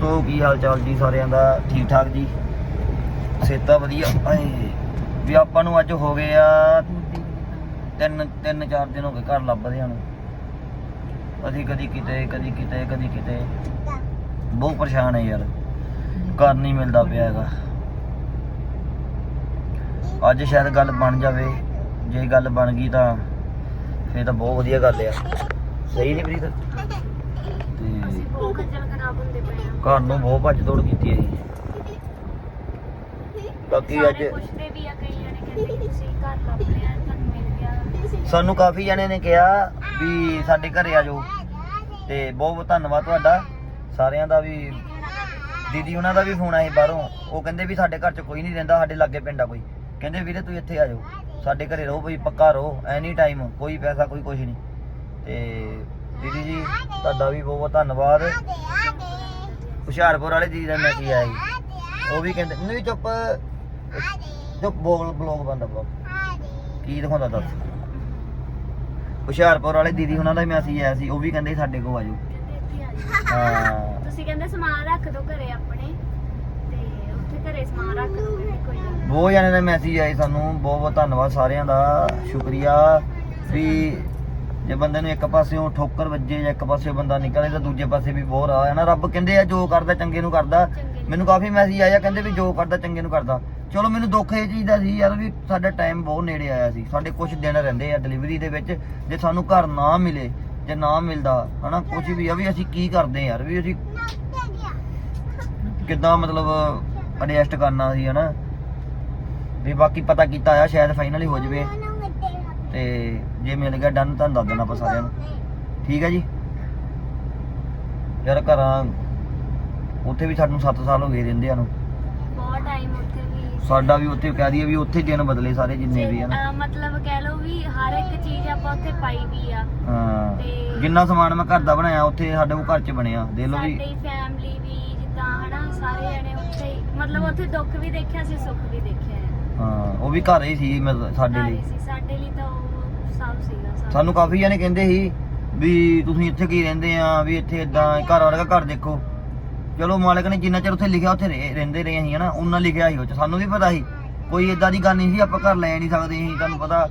ਦੋਸਤੋ ਕੀ ਹਾਲ ਚਾਲ ਜੀ ਸਾਰਿਆਂ ਦਾ? ਠੀਕ ਠਾਕ ਜੀ? ਸੇਤਾ ਵਧੀਆ। ਆਏ ਵੀ ਆਪਾਂ ਨੂੰ ਅੱਜ ਹੋ ਗਏ ਆ ਤਿੰਨ ਤਿੰਨ, ਚਾਰ ਦਿਨ ਹੋ ਗਏ ਘਰ ਲੱਭਦਿਆਂ ਨੂੰ। ਅਸੀਂ ਕਦੀ ਕਿਤੇ ਕਦੀ ਕਿਤੇ ਕਦੀ ਕਿਤੇ। ਬਹੁਤ ਪਰੇਸ਼ਾਨ ਹੈ ਯਾਰ। ਘਰ ਨਹੀਂ ਮਿਲਦਾ ਪਿਆ ਹੈਗਾ। ਅੱਜ ਸ਼ਾਇਦ ਗੱਲ ਬਣ ਜਾਵੇ। ਜੇ ਗੱਲ ਬਣ ਗਈ ਤਾਂ ਫੇਰ ਤਾਂ ਬਹੁਤ ਵਧੀਆ ਗੱਲ ਆ। ਸਹੀ ਨਹੀਂ ਪ੍ਰੀਤ? ਤੇ ਬਹੁਤ ਖੱਜਲ ਖਰਾਬ ਹੁੰਦੇ ਪਏ ਘਰ ਨੂੰ ਬਹੁਤ ਭੱਜ ਦੌੜ ਕੀਤੀ ਹੈ ਜੀ। ਬਾਕੀ ਅੱਜ ਸਾਰੇ ਪੁੱਛਦੇ ਵੀ ਆ ਕਈਆਂ ਨੇ ਕਹਿੰਦੇ ਕਿ ਤੁਸੀਂ ਘਰ ਲੱਭ ਲਿਆ ਤੁਹਾਨੂੰ ਮਿਲ ਗਿਆ। ਸਾਨੂੰ ਕਾਫੀ ਜਣੇ ਨੇ ਕਿਹਾ ਵੀ ਸਾਡੇ ਘਰੇ ਆ ਜਾਓ। ਤੇ ਬਹੁਤ ਬਹੁਤ ਧੰਨਵਾਦ ਤੁਹਾਡਾ। ਸਾਰਿਆਂ ਦਾ ਵੀ ਦੀਦੀ ਉਹਨਾਂ ਦਾ ਵੀ ਫੋਨ ਆਇਆ ਬਾਹਰੋਂ। ਉਹ ਕਹਿੰਦੇ ਵੀ ਸਾਡੇ ਘਰ 'ਚ ਕੋਈ ਨਹੀਂ ਰਹਿੰਦਾ ਸਾਡੇ ਲਾਗੇ ਪਿੰਡ ਆ ਕੋਈ। ਕਹਿੰਦੇ ਵੀਰੇ ਤੂੰ ਇੱਥੇ ਆ ਜਾਓ। ਸਾਡੇ ਘਰੇ ਰਹੋ ਬਈ ਪੱਕਾ ਰਹੋ ਐਨੀ ਟਾਈਮ ਕੋਈ ਪੈਸਾ ਕੋਈ ਕੁਝ ਨਹੀਂ। ਤੇ ਦੀਦੀ ਜੀ ਤੁਹਾਡਾ ਵੀ ਬਹੁਤ ਬਹੁਤ ਧੰਨਵਾਦ। ਹੁਸ਼ਿਆਰਪੁਰ ਵਾਲੇ ਦੀਦੀ ਦਾ ਮੈਸੇਜ ਆਇਆ ਸੀ ਉਹ ਵੀ ਕਹਿੰਦੇ ਨਹੀਂ ਚੁੱਪ। ਚੁੱਪ ਬੋਲ ਬਲੌਗ ਬੰਦਾ ਬਲੌਗ। ਕੀ ਦਿਖਾਉਂਦਾ ਦੱਸ। ਹੁਸ਼ਿਆਰਪੁਰ ਵਾਲੇ ਦੀਦੀ ਉਹਨਾਂ ਦਾ ਮੈਸੇਜ ਆਇਆ ਸੀ ਉਹ ਵੀ ਕਹਿੰਦੇ ਸਾਡੇ ਕੋਲ ਆਜੋ। ਹਾਂ। ਤੁਸੀਂ ਕਹਿੰਦੇ ਸਮਾਨ ਰੱਖ ਦਿਓ ਘਰੇ ਆਪਣੇ ਤੇ ਉੱਥੇ ਘਰੇ ਸਮਾਨ ਰੱਖ ਦਿਓ ਕੋਈ। ਬਹੁਤ ਜਣੇ ਦੇ ਮੈਸੇਜ ਆਏ ਸਾਨੂੰ ਬਹੁਤ ਬਹੁਤ ਧੰਨਵਾਦ ਸਾਰਿਆਂ ਦਾ ਸ਼ੁਕਰੀਆ। ਵੀ ਜੇ ਬੰਦੇ ਨੂੰ ਇੱਕ ਪਾਸਿਓਂ ਠੋਕਰ ਵੱਜੇ ਜਾਂ ਇੱਕ ਪਾਸਿਓਂ ਬੰਦਾ ਨਿਕਲੇ ਤਾਂ ਦੂਜੇ ਪਾਸੇ ਵੀ ਬਹੁਤ ਰਾਹ ਹੈ ਨਾ ਰੱਬ ਕਹਿੰਦੇ ਆ ਜੋ ਕਰਦਾ ਚੰਗੇ ਨੂੰ ਕਰਦਾ। ਮੈਨੂੰ ਕਾਫੀ ਮੈਸੇਜ ਆਇਆ ਕਹਿੰਦੇ ਵੀ ਜੋ ਕਰਦਾ ਚੰਗੇ ਨੂੰ ਕਰਦਾ। ਚਲੋ ਮੈਨੂੰ ਦੁੱਖ ਇਹ ਚੀਜ਼ ਦਾ ਸੀ ਯਾਰ ਵੀ ਸਾਡਾ ਟਾਈਮ ਬਹੁਤ ਨੇੜੇ ਆਇਆ ਸੀ। ਸਾਡੇ ਕੁਝ ਦਿਨ ਰਹਿੰਦੇ ਆ ਡਿਲੀਵਰੀ ਦੇ ਵਿੱਚ। ਜੇ ਸਾਨੂੰ ਘਰ ਨਾ ਮਿਲੇ ਜੇ ਨਾ ਮਿਲਦਾ ਹਨਾ ਕੁਝ ਵੀ ਆ ਵੀ ਅਸੀਂ ਕੀ ਕਰਦੇ ਯਾਰ ਵੀ ਅਸੀਂ ਕਿੱਦਾਂ ਮਤਲਬ ਐਡਜਸਟ ਕਰਨਾ ਸੀ ਹਨਾ। ਵੀ ਬਾਕੀ ਪਤਾ ਕੀਤਾ ਆ ਸ਼ਾਇਦ ਫਾਈਨਲੀ ਹੋ ਜਵੇ। ਤੇ ਜੇ ਮਿਲ ਗਿਆ ਡਨ ਤੁਹਾਨੂੰ ਦੱਸ ਦੇਣਾ ਆਪਾਂ ਸਾਰਿਆਂ ਨੂੰ। ਠੀਕ ਹੈ ਜੀ? ਯਾਰ ਘਰਾਂ ਉੱਥੇ ਵੀ ਸਾਨੂੰ 7 ਸਾਲ ਹੋ ਗਏ ਰਹਿੰਦਿਆਂ ਨੂੰ। ਬਹੁਤ ਟਾਈਮ ਉੱਥੇ ਵੀ ਸਾਡਾ ਵੀ ਉੱਥੇ ਕਹਿ ਦਈਏ ਵੀ ਉੱਥੇ ਦਿਨ ਬਦਲੇ ਸਾਰੇ ਜਿੰਨੇ ਵੀ ਹਨ ਅਹ ਮਤਲਬ ਕਹਿ ਲਓ ਵੀ ਹਰ ਇੱਕ ਚੀਜ਼ ਆਪਾਂ ਉੱਥੇ ਪਾਈ ਵੀ ਆ। ਹਾਂ। ਤੇ- ਜਿੰਨਾ ਸਮਾਨ ਮੈਂ ਘਰ ਦਾ ਬਣਾਇਆ ਉੱਥੇ ਸਾਡੇ ਉਹ ਘਰ 'ਚ ਬਣਿਆ। ਦੇਖ ਲਓ ਵੀ ਸਾਡੀ ਫੈਮਿਲੀ ਵੀ ਜਿੱਦਾਂ ਹਨਾ ਸਾਰੇ ਜਣੇ ਉੱਥੇ ਹੀ ਮਤਲਬ ਉੱਥੇ ਦੁੱਖ ਵੀ ਦੇਖਿਆ ਸੀ ਸੁੱਖ ਵੀ ਦੇਖਿਆ ਹੈ। ਹਾਂ ਉਹ ਵੀ ਘਰ ਹੀ ਸੀ ਮਤਲਬ ਸਾਡੇ ਲਈ। ਸੀ ਸਾਡੇ ਲਈ ਤਾਂ ਉਹ ਸਾਨੂੰ ਕਾਫੀ ਜਣੇ ਕਹਿੰਦੇ ਸੀ ਵੀ ਤੁਸੀਂ ਇੱਥੇ ਕੀ ਰਹਿੰਦੇ ਆ ਵੀ ਇੱਥੇ ਇਦਾਂ ਘਰ ਵਰਗਾ ਘਰ ਦੇਖੋ। ਚਲੋ ਮਾਲਕ ਨੇ ਜਿੰਨਾ ਚਿਰ ਉੱਥੇ ਲਿਖਿਆ ਉੱਥੇ ਰਹਿ- ਰਹਿੰਦੇ ਰਹੇ ਅਸੀਂ ਹਨਾ। ਉਹਨਾਂ ਲਿਖਿਆ ਸੀ ਉਹ 'ਚ ਸਾਨੂੰ ਵੀ ਪਤਾ ਸੀ। ਕੋਈ ਇਦਾਂ ਦੀ ਗੱਲ ਨਹੀਂ ਸੀ ਆਪਾਂ ਘਰ ਲੈ ਨਹੀਂ ਸਕਦੇ ਸੀ ਤੁਹਾਨੂੰ ਪਤਾ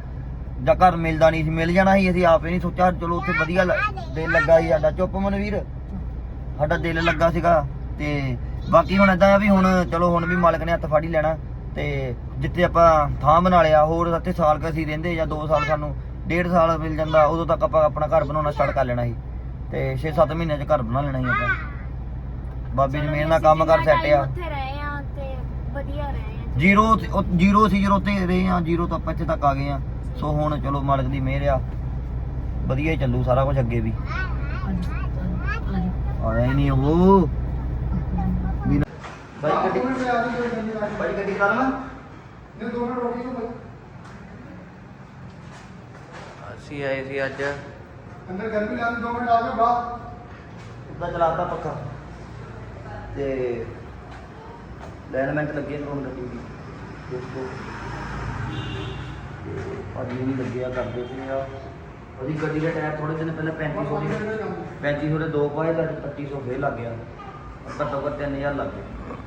ਜਾਂ ਘਰ ਮਿਲਦਾ ਨਹੀਂ ਸੀ ਮਿਲ ਜਾਣਾ ਸੀ ਅਸੀਂ ਆਪੇ ਨਹੀਂ ਸੋਚਿਆ ਚਲੋ ਉੱਥੇ ਵਧੀਆ ਦਿਲ ਲੱਗਾ ਸੀ ਸਾਡਾ। ਚੁੱਪ ਮਨਵੀਰ ਸਾਡਾ ਦਿਲ ਲੱਗਾ ਸੀਗਾ ਤੇ ਬਾਕੀ ਹੁਣ ਇਦਾਂ ਆ ਵੀ ਹੁਣ ਚਲੋ ਹੁਣ ਵੀ ਮਾਲਕ ਨੇ ਹੱਥ ਫੜ ਲੈਣਾ ਤੇ ਜਿੱਥੇ ਆਪਾਂ ਥਾਂ ਬਣਾ ਲਿਆ ਹੋਰ ਇੱਥੇ ਸਾਲ ਕੁ ਅਸੀਂ ਰਹਿੰਦੇ ਜਾਂ 2 ਸਾਲ ਸਾਨੂੰ ਡੇਢ ਸਾਲ ਮਿਲ ਜਾਂਦਾ ਉਦੋਂ ਤੱਕ ਆਪਾਂ ਆਪਣਾ ਘਰ ਬਣਾਉਣਾ ਸਟਾਰਟ ਕਰ ਲੈਣਾ ਸੀ। ਤੇ 6-7 ਮਹੀਨਿਆਂ 'ਚ ਘਰ ਬਣਾ ਲੈਣਾ ਸੀ ਆਪਾਂ। ਬਾਬੇ ਜੀ ਮੇਰੇ ਨਾਲ ਕੰਮ ਕਰ ਸੈੱਟ ਆ। ਉੱਥੇ ਰਹੇ ਆ ਤੇ ਵਧੀਆ ਰਹੇ ਆ ਜ਼ੀਰੋ ਸੀ ਜ਼ੀਰੋ ਤੇ ਰਹੇ ਆ ਜ਼ੀਰੋ ਤੋਂ ਆਪਾਂ ਇੱਥੇ ਤੱਕ ਆ ਗਏ ਆ ਸੋ ਹੁਣ ਚਲੋ ਮਾਲਕ ਦੀ ਮਿਹਰ ਆ। ਵਧੀਆ ਹੀ ਚੱਲੂ ਸਾਰਾ ਕੁਝ ਅੱਗੇ ਵੀ। ਆਇਆ ਹੀ ਨਹੀਂ ਉਹ। ਬਾਈ ਗੱਡੀ ਬਾਈ ਗੱਡੀ ਕਰ ਲਾ। ਅਸੀਂ ਆਏ ਸੀ ਅੱਜ। ਅੰਦਰ ਗਰਮੀ ਲੱਗਦੀ ਦੋ ਮਿੰਟ ਆ ਜਾਓ ਬਾਹਰ। ਉੱਦਾਂ ਚਲਾਤਾ ਪੱਖਾ ਤੇ ਲੈਨਮੈਂਟ ਲੱਗੇ ਨੇ ਹੁਣ ਗੱਡੀ ਦੀ ਦੋਸਤੋ ਅੱਜ ਵੀ ਲੱਗਿਆ ਕਰਦੇ ਸੀ ਆ। ਉਹਦੀ ਗੱਡੀ ਦਾ ਟਾਇਰ ਥੋੜੇ ਦਿਨ ਪਹਿਲਾਂ 3500 ਦੇ 3500 ਦੇ ਦੋ ਪਾਏ ਤਾਂ 2500 ਫੇਰ ਲੱਗ ਗਿਆ। ਘੱਟੋ ਘੱਟ 3000 ਲੱਗ ਗਿਆ।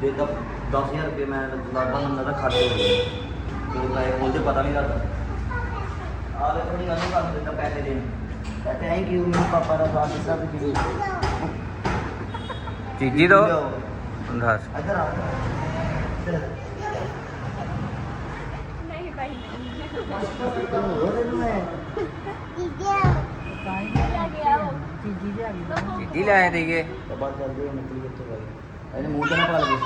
ਦੇ ਤਾਂ 10000 ਰੁਪਏ ਮੈਂ ਲੱਗਦਾ ਮੈਨੂੰ ਤਾਂ ਖਾਤੇ ਹੋ ਗਏ ਤੇ ਮੈਂ ਉਹਦੇ ਪਤਾ ਨਹੀਂ ਲੱਗਦਾ। ਆ ਲੈ ਥੋੜੀ ਗੱਲ ਕਰ ਦਿੱਤਾ ਪੈਸੇ ਦੇਣ ਥੈਂਕ ਯੂ ਮੇਰੇ ਪਾਪਾ ਦਾ ਸਾਥ ਦਿੱਤਾ ਤੇ ਜੀ ਚੀਜੀ ਦੋ ਦੱਸ ਇੱਧਰ ਆ ਨਹੀਂ ਭਾਈ ਨਹੀਂ ਉਹਦੇ ਨੂੰ ਮੈਂ ਲੈ ਗਿਆ ਉਹ ਚੀਜੀ ਲੈ ਆਏ ਸੀਗੇ ਤਾਂ ਬਾਅਦ ਚੱਲਦੇ ਹਾਂ ਨਿਕਲੀ ਕਿੱਥੇ ਗਏ ਇਹਨੇ ਮੂੰਹ ਤੇ ਨਾ ਪਾ ਲਗੇ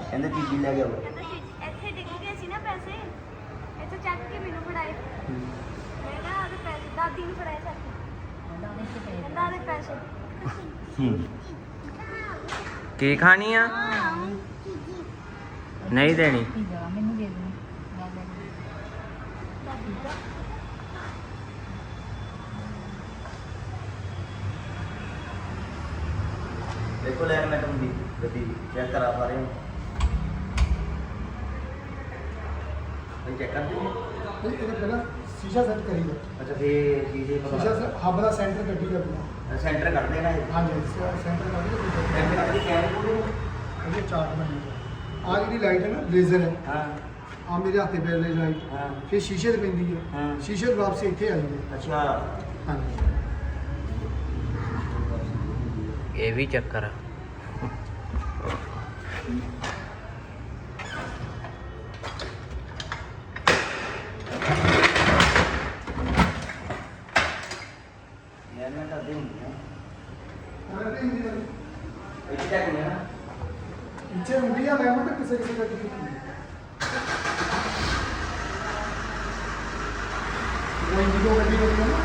ਕਹਿੰਦੇ ਚੀਜ਼ੀ ਲੈ ਕੇ ਆਓ ਕਹਿੰਦਾ ਜੀ, ਇੱਥੇ ਡਿੱਗ ਗਏ ਸੀ ਨਾ ਪੈਸੇ ਇੱਥੇ ਚੱਕ ਕੇ ਮੈਨੂੰ ਫੜਾਏ। ਮੈਂ ਕਿਹਾ ਆਦੇ ਪੈਸੇ ਦਾਦੀ ਨੂੰ ਫੜਾਏ ਚੱਕ ਕੇ। ਕਹਿੰਦਾ ਆਦੇ ਪੈਸੇ। ਹੂੰ। ਕੀ ਖਾਣੀ ਆ? ਨਹੀਂ ਦੇਣੀ। ਦੇਖੋ ਲੈਣ ਮੈਂ ਤੁੰਦੀ ਗੱਡੀ ਚੈੱਕ ਕਰਾ ਸਾਰੇ ਨੂੰ ਚੈੱਕ ਕਰ ਦਿਓ ਇਹ ਇਹਦੇ ਪਹਿਲਾਂ ਸ਼ੀਸ਼ਾ ਸੈੱਟ ਕਰੀਦਾ ਅੱਛਾ ਫੇਰ ਚੀਜ਼ੇ ਸ਼ੀਸ਼ਾ ਹੱਬ ਦਾ ਸੈਂਟਰ ਗੱਡੀ ਦਾ ਬਣਾ ਸੈਂਟਰ ਕੱਢ ਦੇਣਾ ਇਹ ਹਾਂਜੀ ਸੈਂਟਰ ਕਰ ਦਿਓ ਸੈਂਟਰ ਕੱਢ ਕੇ ਕੈਮਰੇ ਕੋਲ ਇਹ ਚਾਰਟ ਬਣੇ ਆ ਜਿਹੜੀ ਲਾਈਟ ਹੈ ਨਾ ਲੇਜ਼ਰ ਹੈ ਹਾਂ ਆ ਮੇਰੇ ਹੱਥੇ ਪੈ ਲਈ ਲਾਈਟ ਹਾਂ ਫਿਰ ਸ਼ੀਸ਼ੇ ਤੇ ਪੈਂਦੀ ਹੈ ਹਾਂ। ਸ਼ੀਸ਼ੇ ਤੋਂ ਵਾਪਸ ਇੱਥੇ ਆ ਜਾਂਦੀ ਹੈ ਅੱਛਾ ਹਾਂਜੀ ਇਹ ਵੀ ਚੱਕਰ ਆ ਯਾਰ ਮੈਂ ਤਾਂ ਦੇ ਹੁੰਦੀ ਆ ਅਗਰ ਤੇ ਹਿੰਦੀ ਦਾ ਇੱਥੇ ਤੱਕ ਨਹੀਂ ਨਾ ਪਿੱਛੇ ਮਤਲਬ ਕਿਸੇ ਕਿਸੇ ਦਾ ਕੀ ਉਹ ਇੰਡੀਗੋ ਗੱਡੀ ਹੋਈ ਹੈ ਨਾ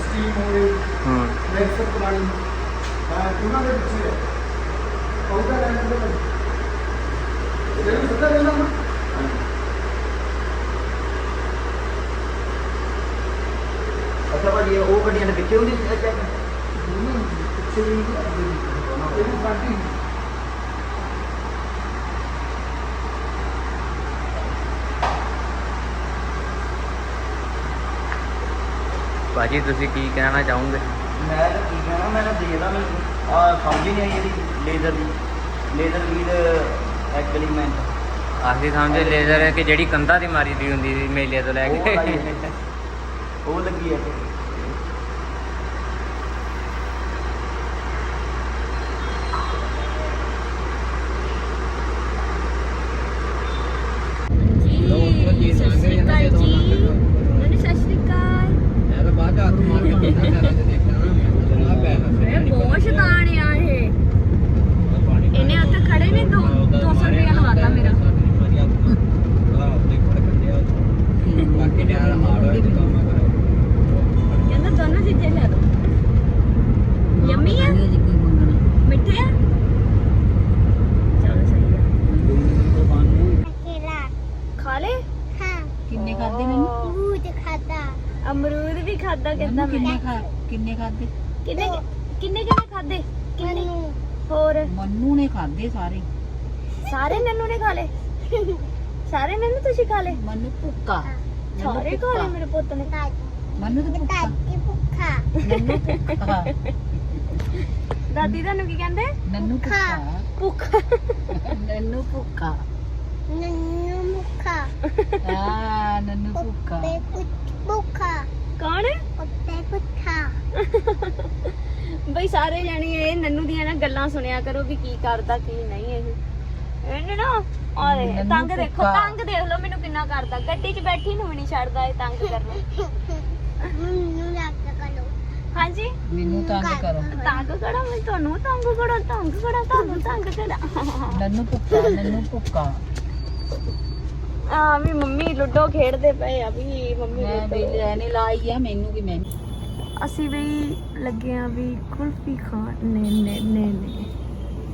ਸਟੀਮ ਹੋਏ ਹੂੰ। ਲੈਕਸਰ ਪੁਰਾਣੀ ਹਾਂ ਉਹਨਾਂ ਦੇ ਪਿੱਛੇ ਹੈ ਉਹਦਾ ਰੈਂਕ ਦੇ ਵਿੱਚ ਇਹ ਵੀ ਸੱਤਾ ਰਹਿਣਾ ਨਾ। ਅੱਛਾ ਭਾਜੀ ਉਹ ਗੱਡੀਆਂ ਦੇ ਪਿੱਛੇ ਹੁੰਦੀ ਸੀ ਚੈੱਕ ਪਿੱਛੇ ਵੀ। ਇਹ ਪਾਰਟੀ ਭਾਜੀ ਤੁਸੀਂ ਕੀ ਕਹਿਣਾ ਚਾਹੋਗੇ? ਮੈਂ ਤਾਂ ਕੀ ਕਹਿਣਾ ਮੈਂ ਤਾਂ ਦੇਖਦਾ ਮੈਨੂੰ। ਆ ਸਮਝ ਹੀ ਨਹੀਂ ਆਈ ਇਹਦੀ ਲੇਜ਼ਰ ਦੀ। ਲੇਜ਼ਰ ਵੀਡ ਐਗਰੀਮੈਂਟ ਆਖਰੀ ਸਮਝੇ ਲੇਜ਼ਰ ਹੈ ਕਿ ਜਿਹੜੀ ਕੰਧਾਂ ਦੀ ਮਾਰੀ ਦੀ ਹੁੰਦੀ ਸੀ ਮੇਲੇ ਤੋਂ ਲੈ ਕੇ। ਉਹ ਲੱਗੀ ਹੈ ਜੀ ਸਤਿ ਸ਼੍ਰੀ ਅਕਾਲ ਜੀ ਮੈਨੂੰ ਸਤਿ ਸ਼੍ਰੀ ਅਕਾਲ ਮੈਂ ਤਾਂ ਬਾਅਦ ਹੱਥ ਮਾਰ ਕੇ ਦੇਖਣਾ ਇਹ ਬਹੁਤ ਸ਼ੈਤਾਨ ਆ ਇਹ ਇਹਨੇ ਉੱਥੇ ਖੜੇ ਨੇ ਦੋ 200 ਰੁਪਇਆ ਲਵਾਤਾ ਮੇਰਾ ਬਾਕੀ ਨਾਲ ਮਾਰੋ ਇਹ ਕੰਮ ਕਰੋ ਕਹਿੰਦਾ ਦੋਨੋਂ ਚੀਜ਼ਾਂ ਲੈ ਦੋ ਯੰਮੀ ਆ ਮਿੱਠੇ ਆ ਚਲੋ ਸਹੀ ਆ ਖਾ ਲੈ ਕਿੰਨੇ ਖਾਦੇ ਮੈਨੂੰ ਅਮਰੂਦ ਵੀ ਖਾਦਾ ਕਹਿੰਦਾ ਮੈਨੂੰ ਕਿੰਨੇ ਮੈਂ। ਖਾ ਕਿੰਨੇ ਖਾਦੇ ਕਿੰਨੇ ਕਿੰਨੇ ਕਿੰਨੇ ਖਾਦੇ ਕਿੰਨੇ? ਹੋਰ? ਮੰਨੂ ਨੇ ਖਾਦੇ ਸਾਰੇ। ਸਾਰੇ ਨੰਨੂ ਨੇ ਖਾ ਲਏ? ਸਾਰੇ ਨੰਨੂ ਤੁਸੀਂ ਖਾ ਲਏ? ਮੰਨੂ ਭੁੱਕਾ ਸਾਰੇ ਖਾ ਲਏ ਮੇਰੇ ਪੁੱਤ ਨੇ? ਮੰਨੂ ਤਾਂ ਭੁੱਕਾ ਨੰਨੂ ਭੁੱਕਾ ਦਾਦੀ ਤੁਹਾਨੂੰ ਕੀ ਕਹਿੰਦੇ? ਨੰਨੂ ਭੁੱਕਾ ਭੁੱਖ। ਨੰਨੂ ਭੁੱਕਾ ਆ ਨੰਨੂ ਭੁੱਕਾ ਕੌਣ? ਬਈ ਸਾਰੇ ਜਾਣੀ ਇਹ ਨੰਨੂ ਦੀਆਂ ਨਾ ਗੱਲਾਂ ਸੁਣਿਆ ਕਰੋ ਵੀ ਕੀ ਕਰਦਾ ਕੀ ਨਹੀਂ ਇਹ। ਇਹਨੇ ਨਾ ਆ ਦੇ ਨੰਨੂ ਤੰਗ ਦੇਖੋ ਭੁੱਖਾ। ਤੰਗ ਦੇਖ ਲਓ ਮੈਨੂੰ ਕਿੰਨਾ ਕਰਦਾ। ਗੱਡੀ 'ਚ ਬੈਠੀ ਨੂੰ ਵੀ ਨਹੀਂ ਛੱਡਦਾ ਇਹ ਤੰਗ ਕਰਨਾ। ਹਾਂਜੀ? ਮੈਨੂੰ ਤੰਗ ਕਰੋ। ਤੰਗ ਕਰਾਂ ਮੈਂ ਤੁਹਾਨੂੰ ਤੰਗ ਕਰਾਂ ਤੰਗ ਕਰਾਂ ਤੁਹਾਨੂੰ ਤੰਗ ਕਰਾਂ। ਨੰਨੂ ਭੁੱਕਾ ਨੰਨੂ ਭੁੱਕਾ ਆ ਵੀ ਮੰਮੀ ਲੁੱਡੋ ਖੇਡਦੇ ਪਏ ਆ ਵੀ। ਮੈਂ ਵੀ ਲੁੱਡੋ ਲੈਣੇ ਲਾਈ ਆ ਮੈਨੂੰ ਕੀ ਮੈਂ। ਅਸੀਂ ਵੀ ਲੱਗੇ ਆ ਵੀ ਕੁਲਫੀ ਖਾਣ। ਨੇ ਨੇ ਨੇ ਨੇ।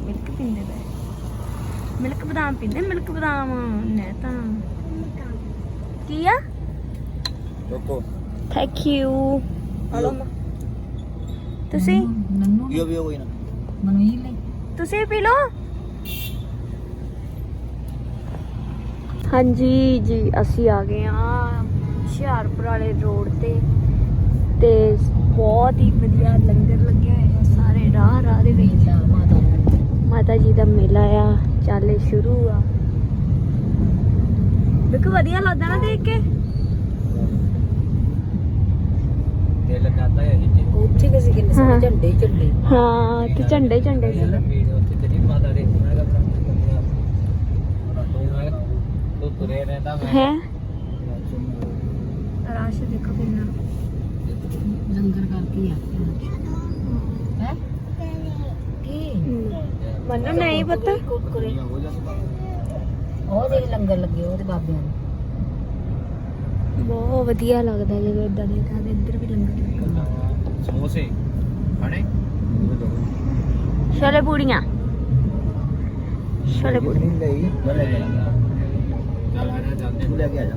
ਮਿਲਕ ਪੀਂਦੇ ਪਏ। ਮਿਲਕ ਬਦਾਮ ਪੀਂਦੇ ਮਿਲਕ ਬਦਾਮ। ਨੇ ਤਾਂ। ਕੀ ਆ? ਰੁਕੋ। Thank you hello. ਤੁਸੀਂ? ਨੰਨੂ ਇਹ ਵੀ ਹੋਈ ਨਾ। ਮੈਨੂੰ ਹੀ ਲੈ ਤੁਸੀਂ ਪੀ ਲਓ। ਹਾਂਜੀ ਜੀ ਅਸੀਂ ਆ ਗਏ ਆ। ਹੁਸ਼ਿਆਰਪੁਰ ਵਾਲੇ ਰੋਡ ਤੇ। ਤੇ ਬਹੁਤ ਹੀ ਵਧੀਆ ਲੰਗਰ ਲੱਗਿਆ ਹੋਇਆ ਹੈ ਸਾਰੇ ਰਾਹ ਰਾਹ ਦੇ ਵਿੱਚ। ਮਾਤਾ ਮਾਤਾ ਜੀ ਦਾ ਮੇਲਾ ਆ ਚਾਲੇ ਸ਼ੁਰੂ ਆ। ਬਿਲਕੁਲ ਵਧੀਆ ਲੱਗਦਾ ਨਾ ਦੇਖ ਕੇ। ਦਿਲ ਕਰਦਾ ਹੈ ਜੀ ਉੱਥੇ ਕਿਸੇ ਕਿੰਨੇ। ਸਾਰੇ ਝੰਡੇ ਹੀ ਝੰਡੇ। ਹਾਂ ਤੇ ਝੰਡੇ ਝੰਡੇ ਸੀ। ਵੀਡੀਓ ਉੱਤੇ ਤੇਰੀ ਮਾਤਾ ਦੇ ਮੈਂ ਕਹਿੰਦਾ ਤੂੰ ਤੁਰੇ ਰਹਿੰਦਾ ਮੈਂ। ਹੈ? ਰਾਸ਼ ਦੇਖੋ ਕਿੰਨਾ। ਲੰਗਰ ਕਰਕੇ ਆ। ਹੈ? ਕੀ? ਮੈਨੂੰ ਨਹੀਂ ਪਤਾ। ਉਹ ਦੇ ਲੰਗਰ ਲੱਗੇ ਉਹਦੇ ਬਾਬਿਆਂ ਨੂੰ ਬਹੁਤ ਵਧੀਆ ਲੱਗਦਾ ਜਦੋਂ ਇਦਾਂ ਦੇਖਦਾ ਤੇ ਇੱਧਰ ਵੀ ਲੰਗਰ ਲੱਗਾ। ਸਮੋਸੇ ਖਾਣੇ? ਛੋਲੇ ਪੂੜੀਆਂ। ਛੋਲੇ ਪੂੜੀ ਨਹੀਂ ਲਈ। ਮੈਂ ਲੈ ਕੇ ਆਇਆ। ਚੱਲ ਆ ਜਾ ਚੱਲਦੇ ਤੂੰ ਲੈ ਕੇ ਆ ਜਾ।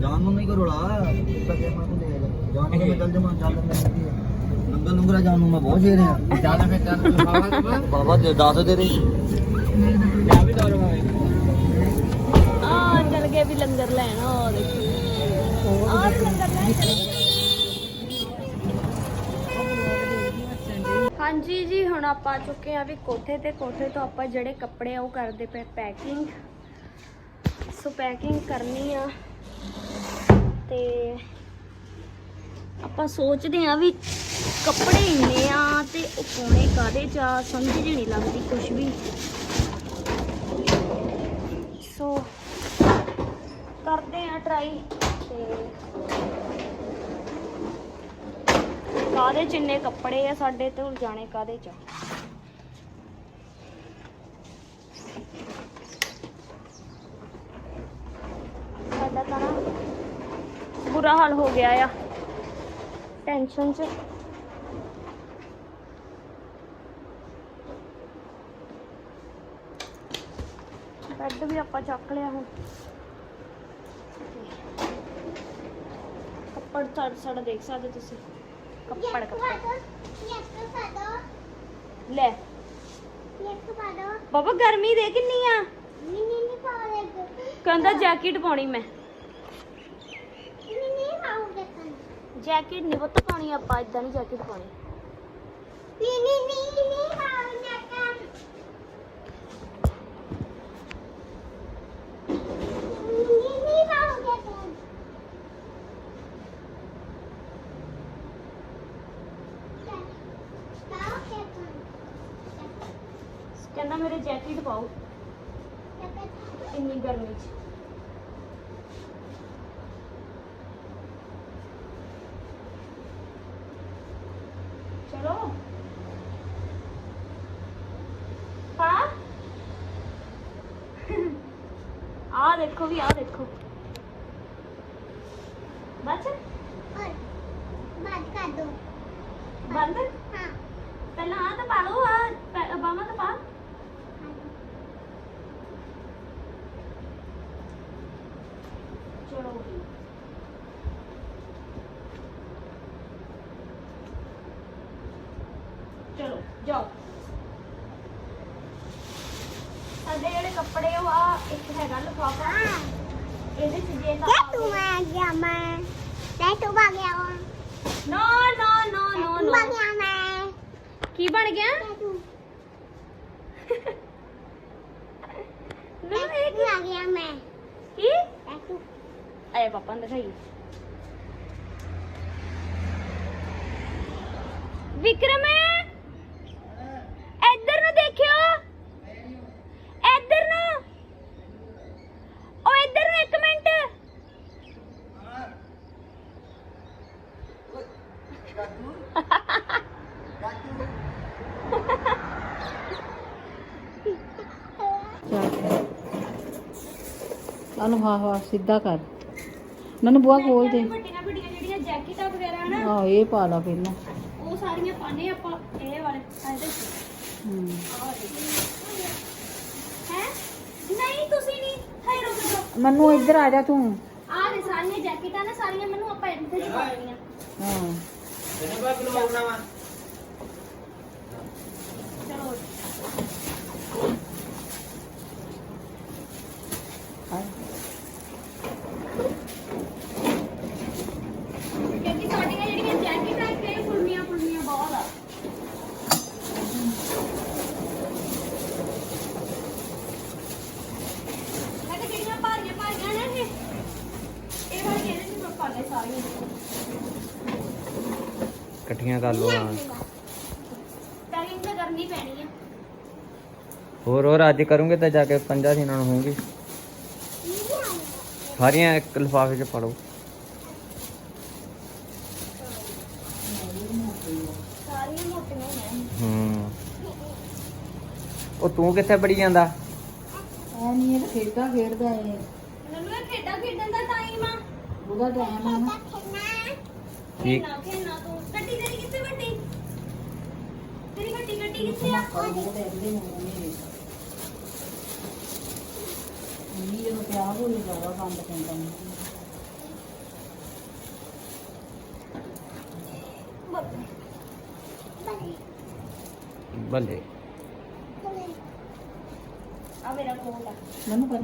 ਜਾਨ ਨੂੰ ਨਹੀਂ ਕਰੋ ਲਾ ਤਾਂ ਕਿ ਮੈਂ ਤੂੰ ਲੈ ਜਾ ਜਾਨ ਨੂੰ ਚੱਲ ਜਮਾ ਚੱਲ ਮੈਂ ਨੰਗਲ ਨੰਗਰਾ ਜਾਨ ਨੂੰ ਮੈਂ ਦੇ ਦੱਸ ਦੇ ਰੇ ਲਿਆ ਵੀ ਦੌੜ ਮਾਰੇ ਆ ਚੱਲ ਗਏ ਵੀ ਲੰਗਰ ਲੈਣਾ ਉਹ ਦੇਖੋ। ਆ ਵੀ ਲੰਗਰ ਲੈਣ ਚਲੇ ਗਏ। ਹਾਂਜੀ ਜੀ ਹੁਣ ਆਪਾਂ ਆ ਚੁੱਕੇ ਆ ਵੀ ਕੋਠੇ ਤੇ। ਕੋਠੇ ਤੋਂ ਆਪਾਂ ਜਿਹੜੇ ਕੱਪੜੇ ਆ ਉਹ ਕਰਦੇ ਪਏ ਪੈਕਿੰਗ। ਸੋ ਪੈਕਿੰਗ ਕਰਨੀ ਆ। ਤੇ ਆਪਾਂ ਸੋਚਦੇ ਆ ਵੀ ਕੱਪੜੇ ਇੰਨੇ ਆ ਤੇ ਉਹ ਪਾਉਣੇ ਕਾਦੇ ਚ ਆ, ਸਮਝ ਜਿਹੀ ਨਹੀਂ ਲੱਗਦੀ ਕੁਝ ਵੀ। ਸੋ ਕਰਦੇ ਆ ਟਰਾਈ ਤੇ ਕਾਦੇ ਚ ਇੰਨੇ ਕੱਪੜੇ ਆ ਸਾਡੇ ਤੇ ਜਾਣੇ ਕਾਦੇ ਚ ਆ। ਸਾਡਾ ਤਾਂ ਨਾ ਬੁਰਾ ਹਾਲ ਹੋ ਗਿਆ ਆ। ਟੈਨਸ਼ਨ ਚ। ਬੈੱਡ ਵੀ ਆਪਾਂ ਚੱਕ ਲਿਆ ਹੁਣ। ਕੱਪੜ ਸੜ ਸੜ ਦੇਖ ਸਕਦੇ ਤੁਸੀਂ। ਕੱਪੜ ਕੱਪੜ। ਲੈ। ਬਾਬਾ ਗਰਮੀ ਦੇ ਕਿੰਨੀ ਆ? ਕਹਿੰਦਾ ਜੈਕਟ ਪਾਉਣੀ ਮੈਂ। ਜੈਕਟ ਨਹੀਂ ਪੁੱਤ ਪਾਉਣੀ ਆਪਾਂ ਇਦਾਂ ਨਹੀਂ ਜੈਕਟ ਪਾਉਣੀ। ਕਹਿੰਦਾ ਮੇਰੇ ਜੈਕਟ ਪਾਓ ਇੰਨੀ ਗਰਮੀ 'ਚ ਚਲੋ ਹਾਂ ਆ ਦੇਖੋ ਵੀ ਆ ਦੇਖੋ ਬਸ ਬੰਦ? ਪਹਿਲਾਂ ਆ ਤਾਂ ਪਾ ਲਓ ਆ ਬਾਹਾਂ ਤਾਂ ਪਾ ਚਲੋ ਚਲੋ ਜਾਓ ਸਾਡੇ ਜਿਹੜੇ ਕੱਪੜੇ ਉਹ ਆ ਇੱਕ ਹੈਗਾ ਲਿਫਾਫਾ ਇਹਦੇ ਚ ਜੇ ਤਾਂ ਨੋ ਨੋ ਨੋ ਨੋ ਨੋ ਕੀ ਬਣ ਗਿਆ ਨੋ ਇਹ ਕੀ ਆਏ ਪਾਪਾ ਨੂੰ ਦਿਖਾਈ ਵਿਕਰਮ ਇੱਧਰ ਨੂੰ ਦੇਖਿਓ। ਇੱਧਰ ਨੂੰ। ਉਹ ਇੱਧਰ ਨੂੰ ਇੱਕ ਮਿੰਟ। ਉਹਨੂੰ ਹਾਂ ਹਾਂ ਸਿੱਧਾ ਕਰ। ਨਨੂੰ ਬੁਆ ਖੋਲ ਦੇ। ਵੱਡੀਆਂ ਵੱਡੀਆਂ ਜਿਹੜੀਆਂ ਜੈਕਟਾਂ ਵਗੈਰਾ ਹਨ ਆਹ ਇਹ ਪਾ ਲਾ ਪਹਿਲਾਂ। ਉਹ ਸਾਰੀਆਂ ਪਾਣੇ ਆਪਾਂ ਇਹ ਵਾਲੇ ਇਹਦੇ ਹੂੰ ਹੈ? ਨਹੀਂ ਤੁਸੀਂ ਨਹੀਂ। ਹਾਏ ਰੁਕ ਜਾਓ। ਨਨੂੰ ਇੱਧਰ ਆ ਜਾ ਤੂੰ। ਆਹ ਨੇ ਸਾਰੀਆਂ ਜੈਕਟਾਂ ਨੇ ਸਾਰੀਆਂ ਮੈਨੂੰ ਆਪਾਂ ਇੱਥੇ ਚ ਪਾਉਣੀਆਂ। ਹਾਂ। ਇਹਨੇ ਬਾਅਦ ਬੁਲਾਉਣਾ ਵਾ ਚਲੋ ਹਾਂ। ਕਿਉਂਕਿ ਸਾਡੀਆਂ ਜਿਹੜੀਆਂ ਜੈਕਟਾਂ ਇੱਥੇ ਫੁੱਲਮੀਆਂ ਫੁੱਲਮੀਆਂ ਬਹੁਤ ਆ ਮੈਂ ਕਿਹਾ ਜਿਹੜੀਆਂ ਭਾਰੀਆਂ ਭਾਰੀਆਂ ਨੇ ਇਹ ਇਹ ਵਾਲੀ ਇਹਦੇ ਚ ਪਾ ਲੈ ਸਾਰੀਆਂ ਇਕੱਠੀਆਂ ਕਰ ਲਓ ਹਾਂ। ਪੈਕਿੰਗ ਤਾਂ ਕਰਨੀ ਪੈਣੀ ਆ। ਹੋਰ ਹੋਰ ਅੱਜ ਕਰੂੰਗੇ ਤਾਂ ਜਾ ਕੇ ਪੰਜਾਂ ਦਿਨਾਂ ਨੂੰ ਹੋਊਗੀ। ਸਾਰੀਆਂ ਇੱਕ ਲਿਫਾਫੇ 'ਚ ਪਾ ਲਓ। ਸਾਰੀਆਂ ਮੋਟੀਆਂ ਨੇ। ਹੂੰ। ਉਹ ਤੂੰ ਕਿੱਥੇ ਬੜੀ ਜਾਂਦਾ? ਐ ਨਹੀਂ ਇਹ ਤਾਂ ਖੇਡਾਂ ਖੇਡਦਾ ਏ ਮੈਨੂੰ ਇਹ ਖੇਡਾਂ ਖੇਡਣ ਦਾ ਟਾਈਮ ਆ। ਉਹਦਾ ਟਾਈਮ ਆ ਨਾ। ਠੀਕ। ਖੇਡਣਾ ਖੇਡਣਾ ਤੂੰ ਗੱਡੀ ਤੇਰੀ ਕਿੱਥੇ ਵੱਡੀ ਤੇਰੀ ਵੱਡੀ ਗੱਡੀ ਕਿੱਥੇ ਆ ਉਹਦੇ ਅੱਗੇ ਨੂੰ ਨਹੀਂ ਨਹੀਂ ਜਦੋਂ ਪਿਆਰ ਹੋ ਜਾਏਗਾ ਬੰਦ ਪੈਂਦਾ ਨਹੀਂ ਬੱਲੇ ਆ ਮੇਰਾ ਕੋਲ ਆ ਮੈਨੂੰ ਕਰ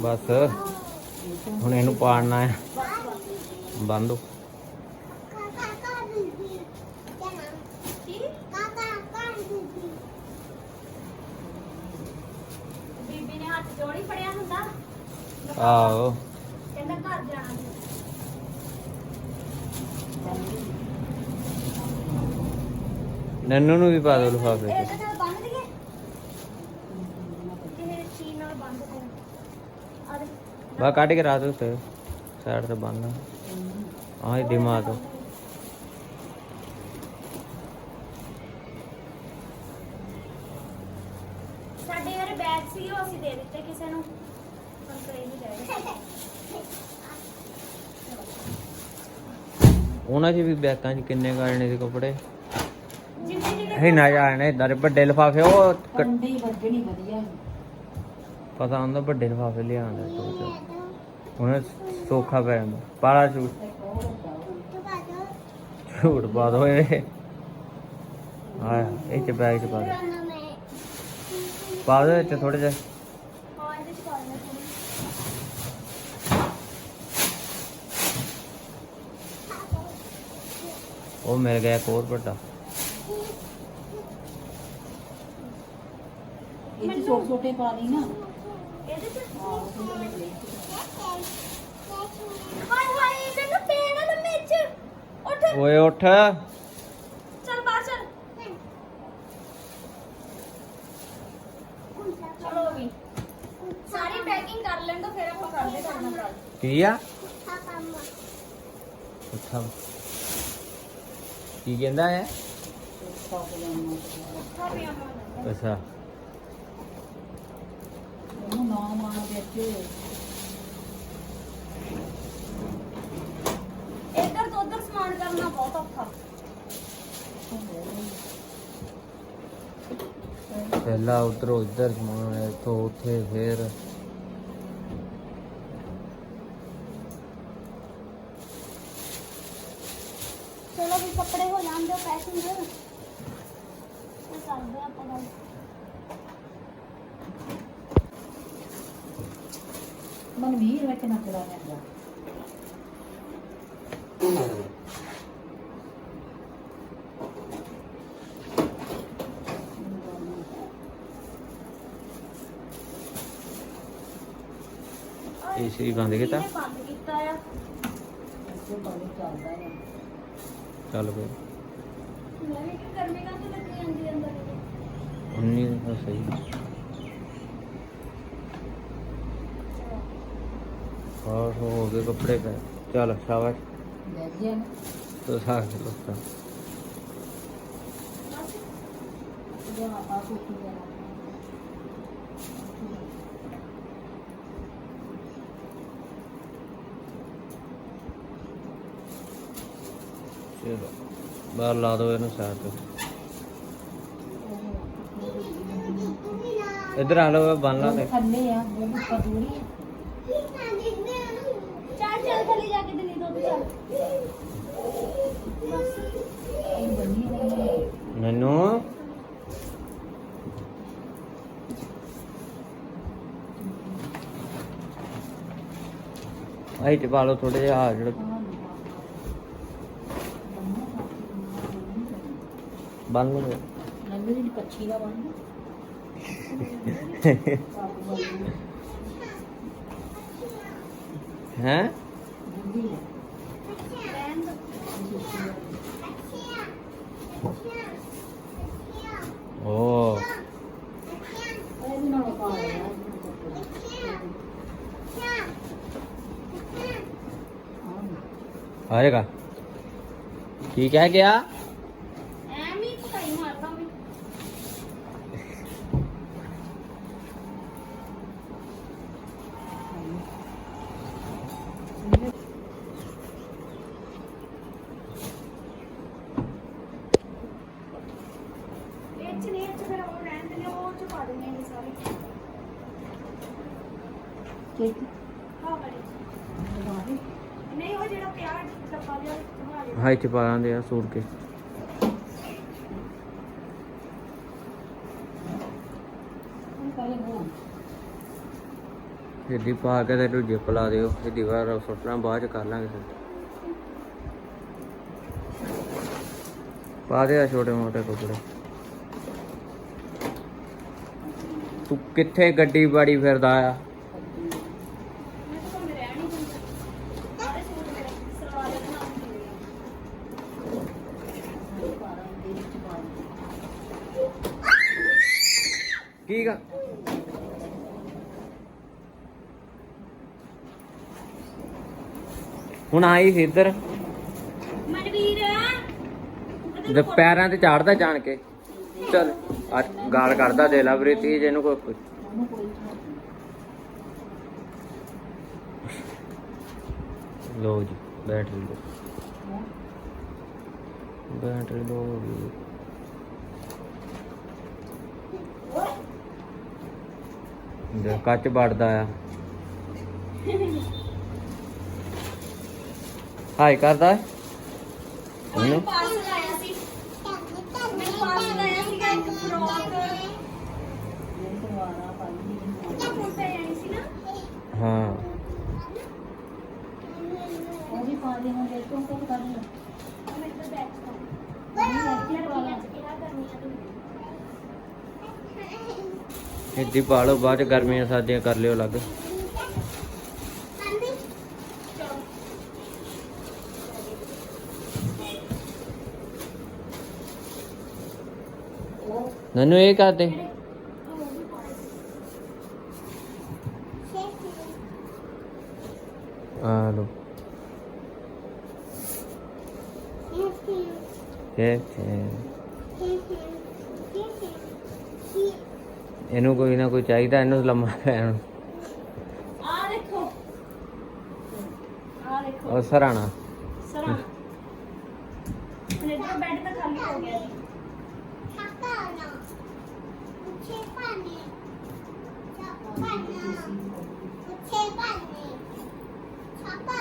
ਬਸ। ਹੁਣ ਇਹਨੂੰ ਪਾੜਨਾ ਹੈ। ਬੰਦ ਆਓ ਕਹਿੰਦਾ ਘਰ ਜਾਣਾ। ਨੰਨੂ ਨੂੰ ਵੀ ਪਾ ਦੋ ਲਿਫਾਫੇ 'ਚ ਤਾਂ ਨਾਲ ਬੰਨ ਦਈਏ ਕਿਸੇ ਚੀਜ਼ ਨਾਲ ਬੰਨ ਦੇ ਆ ਦੇ ਬਾ ਕੱਢ ਕੇ ਰਾਤ ਉੱਤੇ। ਸਾਈਡ ਤੇ ਬੰਨ। ਆਹ ਦਿਮਾਗ। ਤੋਂ ਸਾਡੇ ਯਾਰ ਬੈਗ ਸੀ ਉਹ ਅਸੀਂ ਦੇ ਦਿੱਤੇ ਕਿਸੇ ਨੂੰ। ਹੁਣ ਕੋਈ ਨਹੀਂ ਜਾਏਗਾ ਉਹਨਾਂ 'ਚ ਵੀ ਬੈਕਾਂ 'ਚ ਕਿੰਨੇ ਕਾੜਨੇ ਸੀ ਕੱਪੜੇ? ਜਿੰਨੇ ਜਿਹੜੇ ਹੈ ਨਾ ਜਾਣੇ ਦਰ ਵੱਡੇ ਲਿਫਾਫੇ ਉਹ ਕ- ਕੰਡੀ ਵੱਜਣੀ ਵਧੀਆ ਪਤਾ ਹੁੰਦਾ ਵੱਡੇ ਲਿਫਾਫੇ ਲਿਆਉਂਦਾ ਤੋਂ ਹੁਣ ਸੌਖਾ ਪੈ ਜਾਂਦਾ ਪਾਲਾ ਝੂਠ ਝੂਠ ਪਾ ਦੋ ਇਹ ਆ ਇਹ ਚ ਬੈਗ ਚ ਪਾ ਦੋ ਪਾ ਦੋ ਚ ਥੋੜੇ ਜਿਹਾ ਉਹ ਮਿਲ ਗਿਆ ਇੱਕ ਹੋਰ ਵੱਡਾ ਇਹ ਛੋਟੇ ਛੋਟੇ ਪਾ ਲਈ ਨਾ ਇਹਦੇ ਚ ਉੱਠ। ਓਏ ਉੱਠ। ਚੱਲ ਬਾਹਰ ਚੱਲ। ਚਲੋ ਵੀ। ਸਾਰੀ ਪੈਕਿੰਗ ਕਰ ਲੈਣ ਤੋਂ ਫਿਰ ਆਪਾਂ ਕਰਦੇ ਕਰਨਾ ਗੱਲ ਕੀ ਆ? ਉੱਠਾ ਕੀ ਕਹਿੰਦਾ ਹੈ ਅੱਛਾ। ਉਹਨੂੰ ਨਾ ਮਾਰ ਵਿੱਚ ਇੱਧਰ ਤੋਂ ਉੱਧਰ ਸਮਾਨ ਕਰਨਾ ਬਹੁਤ ਔਖਾ ਪਹਿਲਾਂ ਉਧਰੋਂ ਇੱਧਰ ਸਮਾਨ ਇੱਥੋਂ ਉੱਥੇ ਫੇਰ। ਚਲੋ ਵੀ ਕੱਪੜੇ ਹੋ ਜਾਣ ਦਿਓ ਪੈਕਿੰਗ ਤੇ ਕਰਦੇ ਆਪਾਂ ਗੱਲ। ਮਨਵੀਰ ਵਿੱਚ ਨਾ ਕਰਾ ਲੈਂਦਾ। ਏਸੀ ਬੰਦ ਕੀਤਾ ਬੰਦ ਕੀਤਾ ਆ ਇੱਥੇ ਬੜੀ ਚੱਲਦਾ ਹੈ ਚੱਲ ਫੇਰ ਮੈਂ ਵੀ ਕਿ ਗਰਮੀ ਕਾ ਤੋਂ ਲੱਗੀ ਜਾਂਦੀ ਅੰਦਰ ਇਹਦੇ। ਉਨੀ ਤਾਂ ਸਹੀ ਹੋਰ ਹੋ ਗਏ ਕੱਪੜੇ ਪੈ ਚੱਲ ਸ਼ਾਬਾਸ਼ ਲੈ ਗਿਆ ਨਾ ਤੋ ਸਾਖ ਲੋਕਾਂ ਜੋ ਆਪਾਂ ਸੁੱਕੀ ਜਾਣਾ ਚਲੋ ਬਾਹਰ ਲਾ ਦੋ ਇਹਨੂੰ ਸਾਈਡ ਤੇ ਇੱਧਰ ਆ ਲਓ ਬੰਨ ਲਾ ਦੇ। ਥੱਲੇ ਆ ਉਹ ਉੱਪਰ ਦੂਰੀ ਆ। ਚੱਲ ਚੱਲ ਥੱਲੇ ਜਾ ਕੇ ਦਿਨੀ ਦੁੱਧ ਚੱਲ। ਹੈ ਮੈਨੂੰ? ਆਈ ਤੇ ਪਾ ਲਓ ਥੋੜੇ ਜਿਹਾ ਜਿਹੜਾ ਬੰਨ ਲਓ ਨੰਨੀ ਦੀ ਕੱਚੀ ਦਾ ਬੰਨ ਹੈ? ਓ ਇਹ ਵੀ ਨਾਲ ਪਾ ਲਿਆ ਆਏਗਾ ਕੀ ਕਹਿ ਗਿਆ ਐਵੇਂ ਹੀ ਭਕਾਈ ਮਾਰਦਾ ਵੀ ਇਹ ਚ ਨਹੀਂ ਇਹ ਚ ਫਿਰ ਉਹ ਰਹਿਣ ਦਿੰਦੇ ਉਹ ਚ ਪਾ ਦਿੰਦੇ ਨੇ ਸਾਰੇ ਠੀਕ ਹਾਂ ਬੜੇ ਹੈ ਨਹੀਂ ਉਹ ਜਿਹੜਾ ਪਿਆ ਡੱਬਾ ਜਿਹਾ ਸੰਭਾਲ ਲਿਓ। ਹਾਂ ਇੱਥੇ ਪਾ ਲਾਂਦੇ ਆ ਸੂਟ ਕੇ। ਹੁਣ ਪਾ ਕੇ ਤੇ ਦੂਜੇ ਪਲਾ ਦਿਓ ਸਿੱਧੀ ਵਾਰ ਸੁੱਟਣਾ, ਬਾਅਦ ਚ ਕਰ ਲਾਂਗੇ ਫਿਰ ਪਾ ਦੇ ਆ ਛੋਟੇ ਮੋਟੇ ਕੱਪੜੇ। ਤੂੰ ਕਿੱਥੇ ਗੱਡੀ ਬਾੜੀ ਫਿਰਦਾ ਆ ਕੀ ਗਾ ਹੁਣ ਆਈ ਸੀ ਇੱਧਰ। ਮਨਵੀਰ ਦੇ ਪੈਰਾਂ ਤੇ ਝਾੜਦਾ ਜਾਣ ਕੇ। ਚਲ ਆ ਗਾਲ ਕੱਢਦਾ ਦੇ ਲਾ ਬ੍ਰਿਤੀ ਜਿਹਨੂੰ ਕੋਈ ਲੋ ਜੀ ਬੈਟਰੀ ਲੋ ਬੈਟਰੀ ਲੋ ਹੋ ਗਈ ਦੇ ਕੱਚ ਵੜਦਾ ਆ। ਹਾਈ ਕਰਦਾ ਹੈ। ਉਹਨੂੰ। ਪਾਰਸਲ ਆਇਆ ਸੀ। ਮੈਨੂੰ ਪਾਰਸਲ ਆਇਆ ਇੱਕ ਫਰੋਕ ਹਾਂ। ਪਾ ਬਾਅਦ ਚ ਗਰਮੀਆਂ ਸਰਦੀਆਂ ਕਰ ਲਿਓ ਲੱਗ ਕਰ ਦੇ? ਆ ਲੋ ਇਹ ਇਹਨੂੰ ਕੋਈ ਨਾ ਕੋਈ ਚਾਹੀਦਾ ਇਹਨੂੰ ਲੰਮਾ ਪੈਣ। ਆ ਦੇਖੋ। ਆ ਦੇਖੋ। ਉਹ ਸਰਾਣਾ ਸਰਾ ਮੇਰੇ ਬੈੱਡ ਤਾਂ ਖਾਲੀ ਹੋ ਗਿਆ ਜੀ ਆਹਾਂ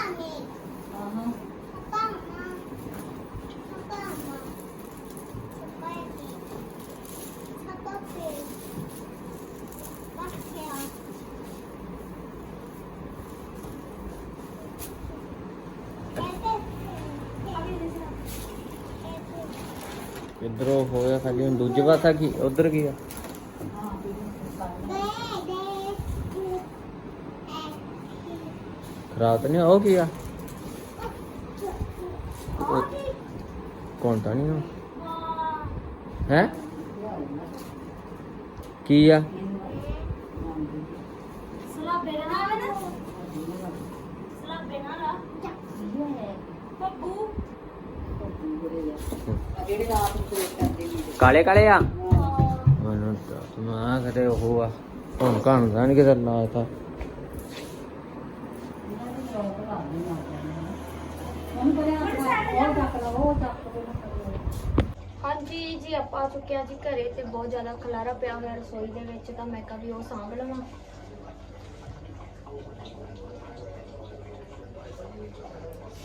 ਇਧਰੋਂ ਹੋਇਆ ਖਾਲੀ ਹੁਣ ਦੂਜੇ ਪਾਸਾ ਕੀ ਉਧਰ ਕੀ ਆ ਖਰਾਬ ਤਾਂ ਨਹੀਂ ਉਹ ਕੀ ਆ? ਕੌਣ ਤਾਂ ਨਹੀਂ ਹੈ? ਕੀ ਆ? ਨਾ। ਰਾਤ ਨੂੰ ਨੇ ਕਾਲੇ ਕਾਲੇ ਆ? ਮੈਨੂੰ ਤਾਂ ਮੈਂ ਕਦੇ ਉਹ ਆ। ਹੁਣ ਕਾਣ ਨਹੀਂ ਕਿਧਰ ਲਾਤਾ ਉਹਨੂੰ ਉਹ ਚੱਕ ਲਾ ਉਹ ਚੱਕ ਲਓ ਹਾਂਜੀ ਜੀ, ਆਪਾਂ ਆ ਚੁੱਕੇ ਆ ਜੀ ਘਰੇ ਤੇ ਬਹੁਤ ਜ਼ਿਆਦਾ ਖਲਾਰਾ ਪਿਆ ਹੋਇਆ ਰਸੋਈ ਦੇ ਵਿੱਚ, ਤਾਂ ਮੈਂ ਕਿਹਾ ਵੀ ਉਹ ਸਾਂਭ ਲਵਾਂ।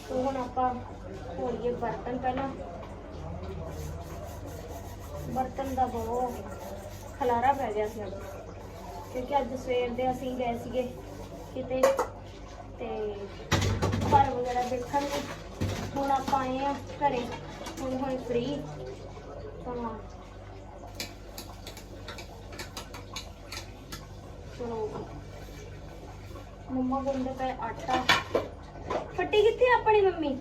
ਤੋ ਹੁਣ ਆਪਾਂ ਧੋਈਏ ਬਰਤਨ ਪਹਿਲਾਂ। ਬਰਤਨ ਦਾ ਬਹੁਤ ਖਲਾਰਾ ਪੈ ਗਿਆ ਸੀ ਅੱਜ। ਕਿਉਂਕਿ ਅੱਜ ਸਵੇਰ ਦੇ ਅਸੀਂ ਗਏ ਸੀਗੇ ਕਿਤੇ, ਤੇ ਘਰ ਵਗੈਰਾ ਦੇਖਣ। ਲਈ ਹੁਣ ਆਪਾਂ ਆਏ ਆ, ਘਰੇ। ਹੁਣ ਹੁਣ ਫ੍ਰੀ ਤਾਂ ਚਲੋ। ਮੰਮਾ ਗੁੰਦੇ ਪਏ ਆਟਾ। ਫੱਟੀ ਕਿੱਥੇ ਆਪਣੀ ਮੰਮੀ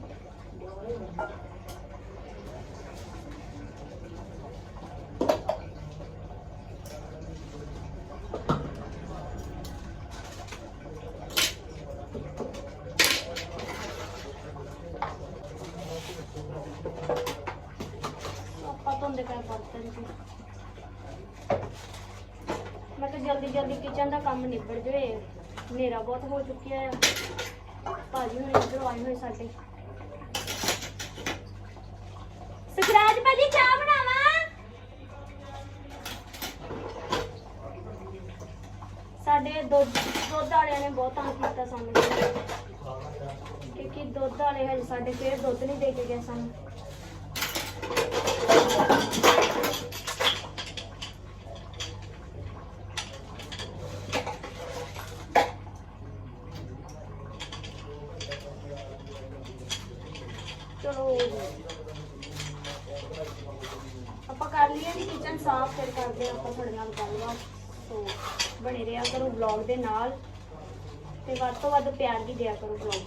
ਆਪਾਂ ਧੋਂਦੇ ਪਏ ਬਰਤਨ ਜੀ ਮੈਂ ਕਿਹਾ ਜਲਦੀ ਜਲਦੀ ਕਿਚਨ ਦਾ ਕੰਮ ਨਿਬੜ ਜਾਵੇ ਹਨੇਰਾ ਬਹੁਤ ਹੋ ਚੁੱਕਿਆ ਆ ਭਾਜੀ ਹੁਣ ਇੱਧਰੋਂ ਆਏ ਹੋਏ ਸਾਡੇ ਸਖਰਾਜ ਭਾਜੀ ਚਾਹ ਬਣਾਵਾਂ ਸਾਡੇ ਦੁੱਧ ਦੁੱਧ ਵਾਲਿਆਂ ਨੇ ਬਹੁਤ ਤੰਗ ਕੀਤਾ ਸਾਨੂੰ। ਕਿਉਂਕਿ ਦੁੱਧ ਵਾਲੇ ਹਜੇ ਸਾਡੇ ਫੇਰ ਦੁੱਧ ਨਹੀਂ ਦੇ ਕੇ ਗਏ ਸਾਨੂੰ ਚਲੋ ਆਪਾਂ ਕਰ ਲਈਏ ਜੀ ਕਿਚਨ ਸਾਫ਼ ਫਿਰ ਕਰਦੇ ਹਾਂ ਆਪਾਂ ਤੁਹਾਡੇ ਨਾਲ ਗੱਲਬਾਤ ਸੋ ਬਣੇ ਰਿਹਾ ਕਰੋ